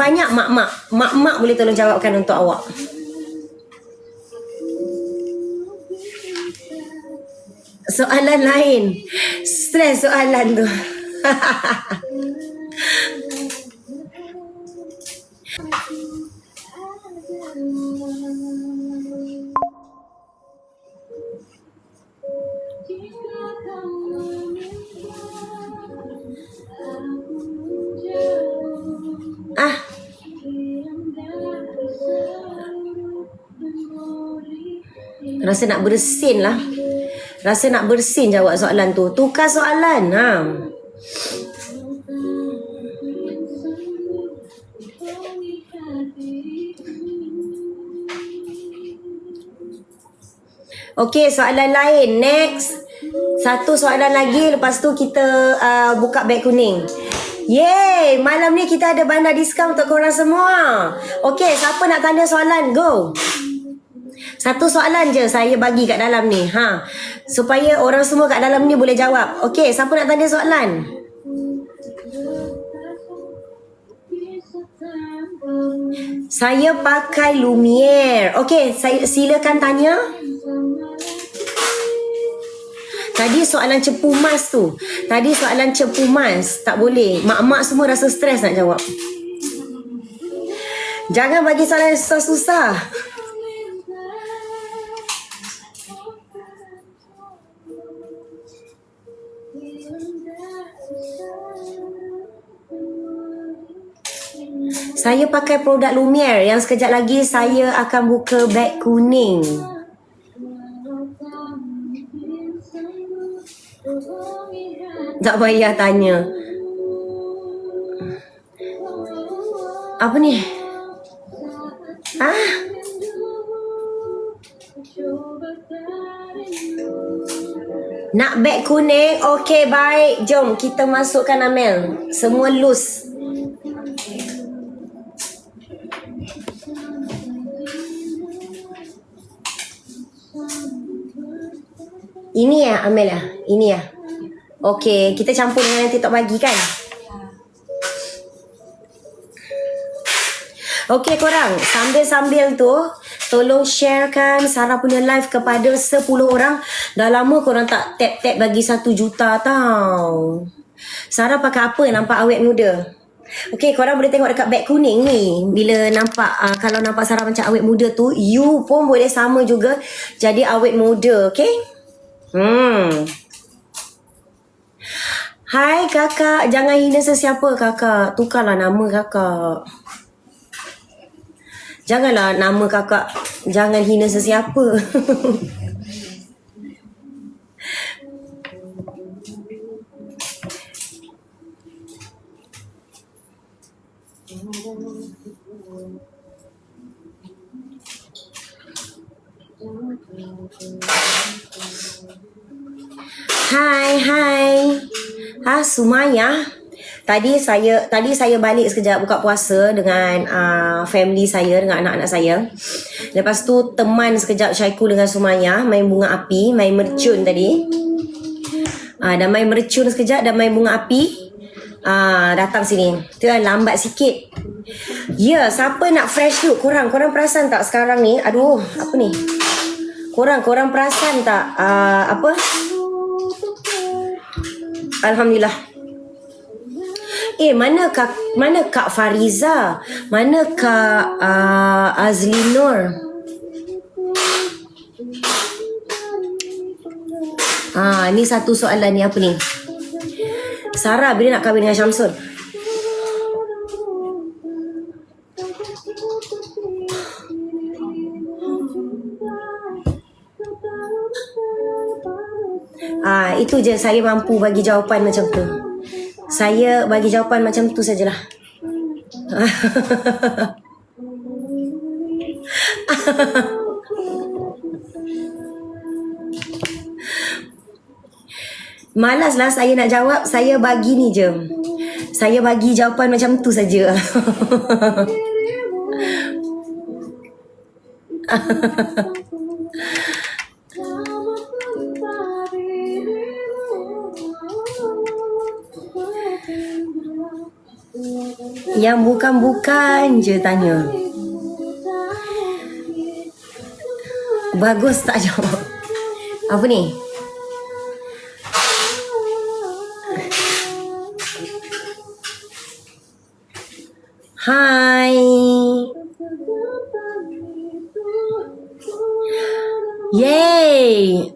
banyak mak-mak. Mak-mak boleh tolong jawabkan untuk awak. Soalan lain. Stres soalan tu. rasa nak bersin lah. Rasa nak bersin jawab soalan tu. Tukar soalan. Ha. Okey, soalan lain. Next. Satu soalan lagi. Lepas tu kita uh, buka beg kuning. Yeay, malam ni kita ada bandar diskaun untuk korang semua. Okey, siapa nak tanya soalan? Go. Satu soalan je saya bagi kat dalam ni. Ha. Supaya orang semua kat dalam ni boleh jawab. Okey, siapa nak tanya soalan? Saya pakai Lumiere. Okey, saya silakan tanya. Tadi soalan cepu mas tu. Tadi soalan cepu mas. Tak boleh. Mak-mak semua rasa stres nak jawab. Jangan bagi soalan susah-susah. Saya pakai produk Lumiere yang sekejap lagi saya akan buka beg kuning. Tak payah tanya. Apa ni? Ah? Nak beg kuning? Okey, baik. Jom kita masukkan Amel. Semua loose. Ini ya Amel ya? Ini ya? Okey, kita campur dengan yang TikTok bagi kan? Okey korang, sambil-sambil tu tolong sharekan Sarah punya live kepada 10 orang. Dah lama korang tak tap-tap bagi 1 juta tau. Sarah pakai apa nampak awet muda? Okey, korang boleh tengok dekat beg kuning ni. Bila nampak, uh, kalau nampak Sarah macam awet muda tu, you pun boleh sama juga jadi awet muda, okey? Hmm. Hai kakak, jangan hina sesiapa kakak. Tukarlah nama kakak. Janganlah nama kakak, jangan hina sesiapa. Hai, hai. Ha, Sumaya. Tadi saya tadi saya balik sekejap buka puasa dengan uh, family saya dengan anak-anak saya. Lepas tu teman sekejap Syaiku dengan Sumaya main bunga api, main mercun tadi. Ah uh, dan main mercun sekejap dan main bunga api. Ah uh, datang sini. Tu kan lambat sikit. Ya, yeah, siapa nak fresh look? Korang, korang perasan tak sekarang ni? Aduh, apa ni? Korang, korang perasan tak uh, apa? Alhamdulillah. Eh mana kak mana kak Fariza? Mana kak uh, Azli Nur? Ah, ni satu soalan ni apa ni? Sarah bila nak kahwin dengan Syamsul? Ah, itu je saya mampu bagi jawapan macam tu. Saya bagi jawapan macam tu sajalah. Malaslah saya nak jawab, saya bagi ni je. Saya bagi jawapan macam tu saja. Yang bukan-bukan je tanya. Bagus tak jawab. Apa ni? Hai. Yay.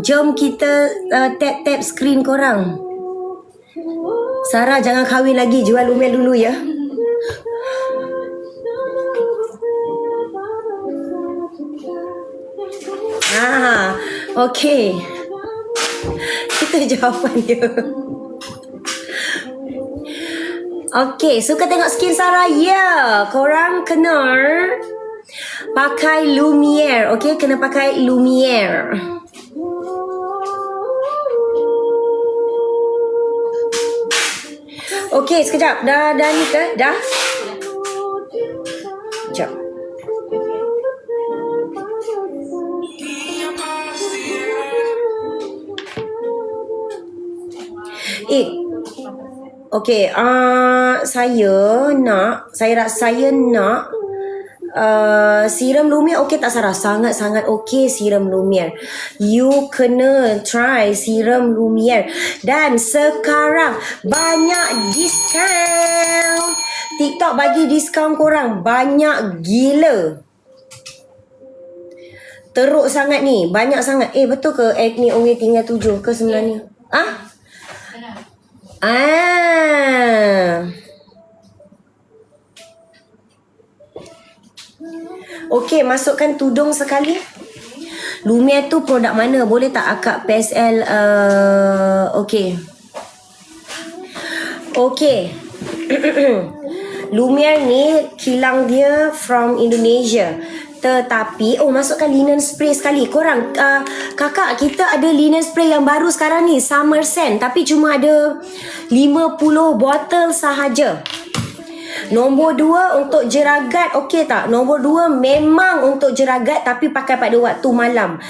Jom kita uh, tap-tap screen korang. Sarah jangan kahwin lagi, jual Lumiere dulu ya. Ah, okay. Kita jawapan dia. Okay, suka tengok skin Sarah? Ya, yeah. korang kena pakai Lumiere. Okay, kena pakai Lumiere. Okay, sekejap. Dah, dah ni ke? Dah? Sekejap. Eh, Okay, uh, saya nak, saya rasa saya nak uh, serum Lumiere okey tak Sarah? Sangat-sangat okey serum Lumiere. You kena try serum Lumiere. Dan sekarang banyak diskaun. TikTok bagi diskaun korang banyak gila. Teruk sangat ni. Banyak sangat. Eh betul ke acne only tinggal tujuh ke sebenarnya? Ah? Ah. Okey, masukkan tudung sekali. Lumiere tu produk mana? Boleh tak akak PSL uh, okey. Okey. Lumiere ni kilang dia from Indonesia. Tetapi Oh masukkan linen spray sekali Korang uh, Kakak kita ada linen spray yang baru sekarang ni Summer Scent Tapi cuma ada 50 botol sahaja Nombor dua untuk jeragat Okey tak? Nombor dua memang untuk jeragat Tapi pakai pada waktu malam